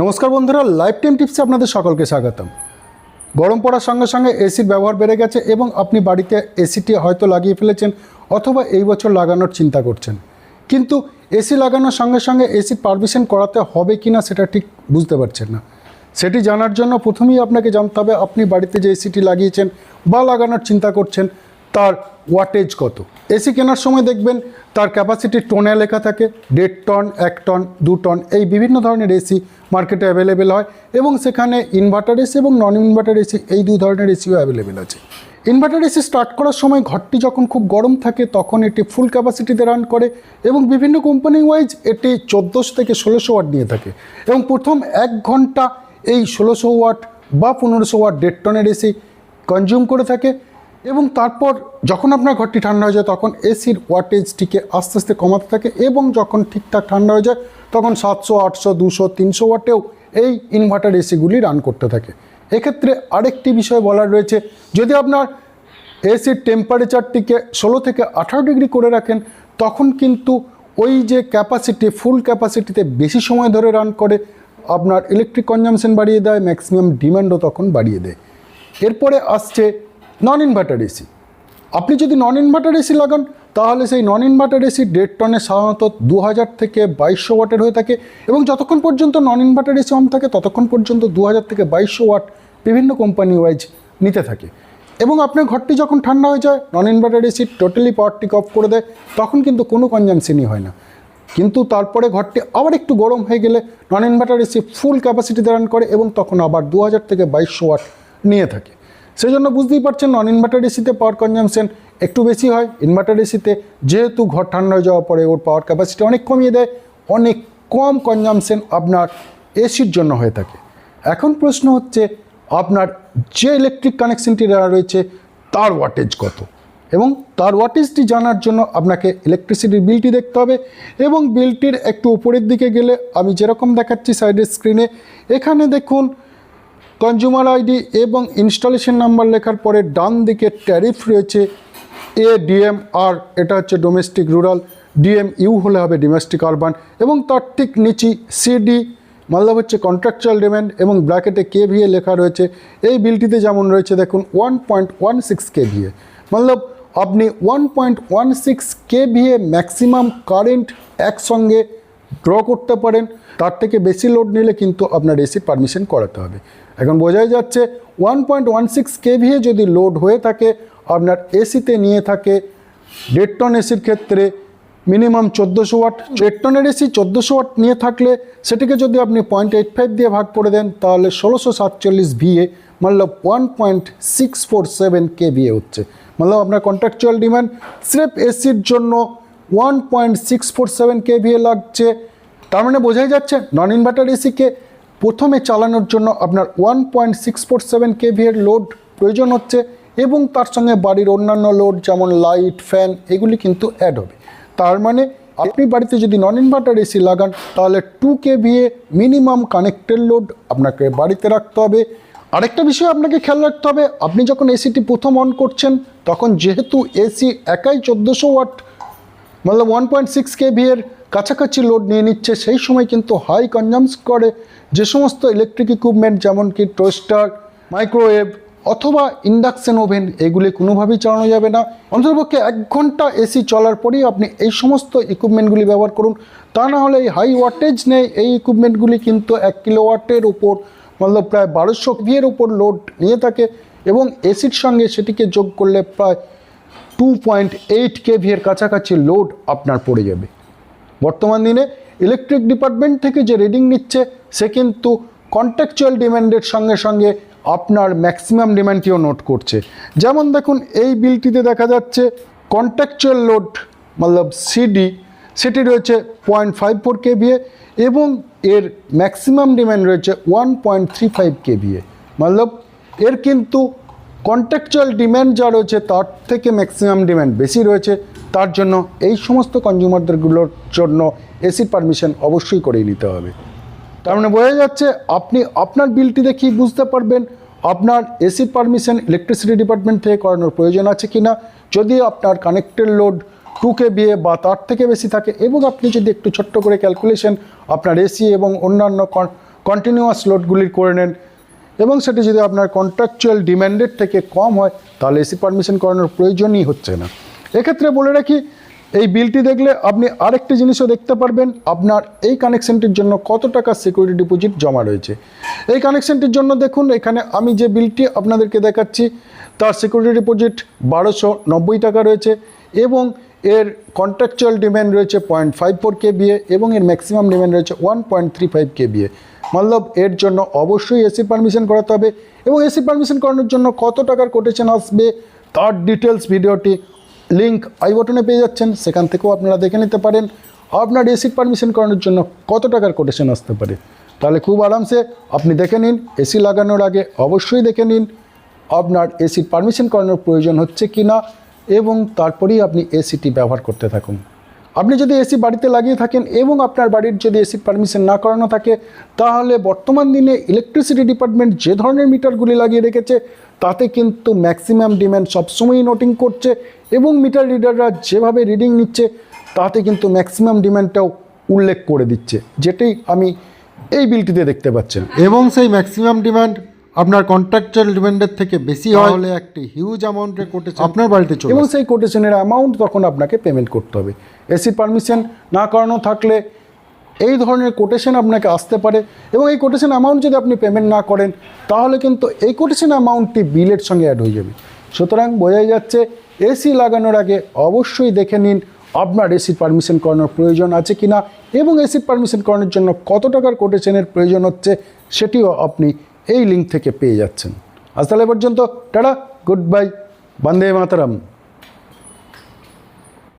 নমস্কার বন্ধুরা life time টিপসে আপনাদের সকলকে স্বাগতম। গরম পড়ার সঙ্গে সঙ্গে এসির ব্যবহার বেড়ে গেছে এবং আপনি বাড়িতে এসিটি হয়তো লাগিয়ে ফেলেছেন অথবা এই বছর লাগানোর চিন্তা করছেন। কিন্তু এসি লাগানোর সঙ্গে সঙ্গে এসির পারমিশন করাতে হবে কি না সেটা ঠিক বুঝতে পারছেন না। সেটি জানার জন্য প্রথমেই আপনাকে জানতে হবে, আপনি বাড়িতে যে এসিটি লাগিয়েছেন বা লাগানোর চিন্তা করছেন তার ওয়াটেজ কত? এসি কেনার সময় দেখবেন তার ক্যাপাসিটি টনে লেখা থাকে, দেড় টন এক টন দু টন এই বিভিন্ন ধরনের এসি মার্কেটে অ্যাভেলেবেল হয় এবং সেখানে ইনভার্টার এসি এবং নন ইনভার্টার এসি এই দুই ধরনের এসিও অ্যাভেলেবেল আছে। ইনভার্টার এসি স্টার্ট করার সময় ঘরটি যখন খুব গরম থাকে, তখন এটি ফুল ক্যাপাসিটিতে রান করে এবং বিভিন্ন কোম্পানি ওয়াইজ এটি চোদ্দোশো থেকে ষোলোশো ওয়াট নিয়ে থাকে এবং প্রথম এক ঘণ্টা এই ষোলোশো ওয়াট বা পনেরোশো ওয়াট দেড় টনের এসি কনজিউম করে থাকে। এবং তারপর যখন আপনার ঘরটি ঠান্ডা হয়ে যায়, তখন এসির ওয়াটেজটিকে আস্তে আস্তে কমাতে থাকে এবং যখন ঠিকঠাক ঠান্ডা হয়ে যায়, তখন সাতশো, আটশো, দুশো, তিনশো ওয়াটেও এই ইনভার্টার এসিগুলি রান করতে থাকে। এক্ষেত্রে আরেকটি বিষয় বলার রয়েছে, যদি আপনার এসির টেম্পারেচারটিকে ষোলো থেকে আঠারো ডিগ্রি করে রাখেন, তখন কিন্তু ওই যে ক্যাপাসিটি ফুল ক্যাপাসিটিতে বেশি সময় ধরে রান করে, আপনার ইলেকট্রিক কনজামশন বাড়িয়ে দেয় ম্যাক্সিমাম ডিমান্ডও তখন বাড়িয়ে দেয়। এরপরে আসছে নন ইনভার্টার এসি আপনি যদি নন ইনভার্টার এসি লাগান, তাহলে সেই নন ইনভার্টার এসি দেড় টনে সাধারণত দু হাজার থেকে বাইশশো ওয়াটের হয়ে থাকে এবং যতক্ষণ পর্যন্ত নন ইনভার্টার এসি অন থাকে, ততক্ষণ পর্যন্ত দু হাজার থেকে বাইশশো ওয়াট বিভিন্ন কোম্পানি ওয়াইজ নিতে থাকে। এবং আপনার ঘরটি যখন ঠান্ডা হয়ে যায় নন ইনভার্টার এসি টোটালি পাওয়ারটিকে অফ করে দেয়, তখন কিন্তু কোনো কনজামশনই হয় না। কিন্তু তারপরে ঘরটি আবার একটু গরম হয়ে গেলে নন ইনভার্টার এসি ফুল ক্যাপাসিটিতে রান করে এবং তখন আবার দু হাজার থেকে বাইশশো ওয়াট নিয়ে থাকে। সেই জন্য বুঝতেই পারছেন নন ইনভার্টার এসিতে পাওয়ার কনজামশন একটু বেশি হয়। ইনভার্টার এসিতে যেহেতু ঘর ঠান্ডা হয়ে যাওয়ার পরে ওর পাওয়ার ক্যাপাসিটি অনেক কমিয়ে দেয়, অনেক কম কনজামশন আপনার এসির জন্য হয়ে থাকে। এখন প্রশ্ন হচ্ছে, আপনার যে ইলেকট্রিক কানেকশনটি রয়েছে, তার ওয়াটেজ কত? এবং তার ওয়াটেজটি জানার জন্য আপনাকে ইলেকট্রিসিটির বিলটি দেখতে হবে এবং বিলটির একটু উপরের দিকে গেলে আমি যেরকম দেখাচ্ছি সাইডের স্ক্রিনে এখানে দেখুন কনজিউমার আইডি এবং ইনস্টলেশন নাম্বার লেখার পরে ডান দিকে ট্যারিফ রয়েছে এ ডিএম আর এটা হচ্ছে ডোমেস্টিক রুরাল ডিএম ইউ হলে হবে ডোমেস্টিক আরবান এবং তার ঠিক নিচে সিডি মতলব হচ্ছে কন্ট্রাকচুয়াল ডিমান্ড এবং ব্র্যাকেটে কেভিএ লেখা রয়েছে। এই বিলটিতে যেমন রয়েছে, দেখুন one point one six KVA. মতলব আপনি one point one six KVA maximum current একসঙ্গে ড্র করতে পারেন। তার থেকে বেশি লোড নিলে কিন্তু আপনার এসির পারমিশন করাতে হবে। এখন বোঝাই যাচ্ছে one point one six KVA যদি লোড হয়ে থাকে, আপনার এসিতে নিয়ে থাকে দেড় টন এসির ক্ষেত্রে মিনিমাম চোদ্দোশো ওয়াট দেড় টনের এসি চোদ্দোশো ওয়াট নিয়ে থাকলে সেটিকে যদি আপনি পয়েন্ট এইট ফাইভ দিয়ে ভাগ করে দেন, তাহলে ষোলোশো সাতচল্লিশ ভিএ মতলব one point six four seven K VA হচ্ছে। মতলব আপনার কন্ট্রাকচুয়াল ডিমান্ড স্রেফ এসির জন্য one point six four seven K VA লাগছে। তার মানে বোঝাই যাচ্ছে নন ইনভার্টার এসিকে প্রথমে চালানোর জন্য আপনার one point six four seven কেভিএর load প্রয়োজন হচ্ছে এবং তার সঙ্গে বাড়ির অন্যান্য লোড যেমন লাইট ফ্যান এগুলি কিন্তু অ্যাড হবে। তার মানে আপনি বাড়িতে যদি নন ইনভার্টার এসি লাগান, তাহলে two KVA minimum connected load আপনাকে বাড়িতে রাখতে হবে। আরেকটা বিষয় আপনাকে খেয়াল রাখতে হবে, আপনি যখন এসিটি প্রথম অন করছেন, তখন যেহেতু এসি একাই চোদ্দোশো ওয়াট মতলব ওয়ান পয়েন্ট সিক্স কেভি এর কাছাকাছি লোড নিয়ে নিচ্ছে, সেই সময় কিন্তু হাই কনজামস করে যে সমস্ত ইলেকট্রিক ইকুইপমেন্ট যেমন কি টোস্টার মাইক্রোওয়েভ অথবা ইন্ডাকশন ওভেন এগুলি কোনোভাবেই চালানো যাবে না। অন্ততপক্ষে এক ঘণ্টা এসি চলার পরেই আপনি এই সমস্ত ইকুইপমেন্টগুলি ব্যবহার করুন। তা না হলে এই হাই ওয়াটেজ নেই, এই ইকুইপমেন্টগুলি কিন্তু এক কিলো ওয়াটের উপর মতলব প্রায় বারোশো ভিয়ের উপর লোড নিয়ে থাকে এবং এসির সঙ্গে সেটিকে যোগ করলে প্রায় টু পয়েন্ট এইট কেভিএর কাছাকাছি লোড আপনার পড়ে যাবে। বর্তমান দিনে ইলেকট্রিক ডিপার্টমেন্ট থেকে যে রিডিং নিচ্ছে, সে কিন্তু কন্ট্রাকচুয়াল ডিমান্ডের সঙ্গে সঙ্গে আপনার ম্যাক্সিমাম ডিমান্ডটিও নোট করছে। যেমন দেখুন, এই বিলটিতে দেখা যাচ্ছে কন্ট্রাকচুয়াল লোড মতলব সিডি সেটি রয়েছে পয়েন্ট ফাইভ ফোর কেভিএ এবং এর ম্যাক্সিমাম ডিমান্ড রয়েছে one point three five KVA মতলব এর কিন্তু কন্ট্রাকচুয়াল ডিম্যান্ড যা রয়েছে, তার থেকে ম্যাক্সিমাম ডিম্যান্ড বেশি রয়েছে। তার জন্য এই সমস্ত কনজিউমারদেরগুলোর জন্য এসির পারমিশন অবশ্যই করেই নিতে হবে। তার মানে বোঝা যাচ্ছে আপনি আপনার বিলটি দেখি বুঝতে পারবেন, আপনার এসির পারমিশন ইলেকট্রিসিটি ডিপার্টমেন্ট থেকে করানোর প্রয়োজন আছে কি না যদি আপনার কানেক্টেড লোড টু বিয়ে বা তার থেকে বেশি থাকে এবং আপনি যদি একটু ছোট্ট করে ক্যালকুলেশন আপনার এসি এবং অন্যান্য কন্টিনিউয়াস লোডগুলি করে নেন এবং সেটি যদি আপনার কন্ট্রাকচুয়াল ডিম্যান্ডের থেকে কম হয়, তাহলে এসি পারমিশন করানোর প্রয়োজনই হচ্ছে না। এক্ষেত্রে বলে রাখি, এই বিলটি দেখলে আপনি আরেকটি জিনিসও দেখতে পারবেন, আপনার এই কানেকশনটির জন্য কত টাকা সিকিউরিটি ডিপোজিট জমা রয়েছে। এই কানেকশনটির জন্য দেখুন, এখানে আমি যে বিলটি আপনাদেরকে দেখাচ্ছি, তার সিকিউরিটি ডিপোজিট বারোশো টাকা রয়েছে এবং এর কন্ট্রাকচুয়াল ডিম্যান্ড রয়েছে পয়েন্ট ফাইভ ফোর কেবিএ এবং এর ম্যাক্সিমাম ডিম্যান্ড রয়েছে one point three five KVA মতলব এর জন্য অবশ্যই এসি পারমিশন করাতে হবে এবং এসি পারমিশন করানোর জন্য কত টাকার কোটেশন আসবে তার ডিটেলস ভিডিওটি লিঙ্ক আই বটনে পেয়ে যাচ্ছেন, সেখান থেকেও আপনারা দেখে নিতে পারেন। আপনার এসি পারমিশন করানোর জন্য কত টাকার কোটেশন আসতে পারে? তাহলে খুব আরামসে আপনি দেখে নিন এসি লাগানোর আগে অবশ্যই দেখে নিন, আপনার এসি পারমিশন করানোর প্রয়োজন হচ্ছে কি না এবং তারপরেই আপনি এসিটি ব্যবহার করতে থাকুন। আপনি যদি এসি বাড়িতে লাগিয়ে থাকেন এবং আপনার বাড়ির যদি এসি পারমিশন না করানো থাকে, তাহলে বর্তমান দিনে ইলেকট্রিসিটি ডিপার্টমেন্ট যে ধরনের মিটারগুলি লাগিয়ে রেখেছে, তাতে কিন্তু ম্যাক্সিমাম ডিম্যান্ড সবসময়ই নোটিং করছে এবং মিটার রিডাররা যেভাবে রিডিং নিচ্ছে, তাতে কিন্তু ম্যাক্সিমাম ডিম্যান্ডটাও উল্লেখ করে দিচ্ছে যেটাই আমি এই বিলটিতে দেখতে পাচ্ছেন। এবং সেই ম্যাক্সিমাম ডিমান্ড আপনার কন্ট্রাকচুয়াল ডিমান্ডের থেকে বেশি হয় হলে একটি হিউজ অ্যামাউন্টের কোটেশন আপনার বাড়িতে চলে এবং সেই কোটেশনের অ্যামাউন্ট তখন আপনাকে পেমেন্ট করতে হবে। এসি পারমিশন না করানো থাকলে এই ধরনের কোটেশন আপনাকে আসতে পারে এবং এই কোটেশন অ্যামাউন্ট যদি আপনি পেমেন্ট না করেন তাহলে কিন্তু এই কোটেশন অ্যামাউন্টটি বিলের সঙ্গে অ্যাড হয়ে যাবে। সুতরাং বোঝাই যাচ্ছে এসি লাগানোর আগে অবশ্যই দেখে নিন আপনার এসি পারমিশন করানোর প্রয়োজন আছে কিনা এবং এসি পারমিশন করানোর জন্য কত টাকার কোটেশনের প্রয়োজন হচ্ছে সেটিও আপনি এই লিঙ্ক থেকে পেয়ে যাচ্ছেন। আজ তাহলে পর্যন্ত tata good bye Vande Mataram.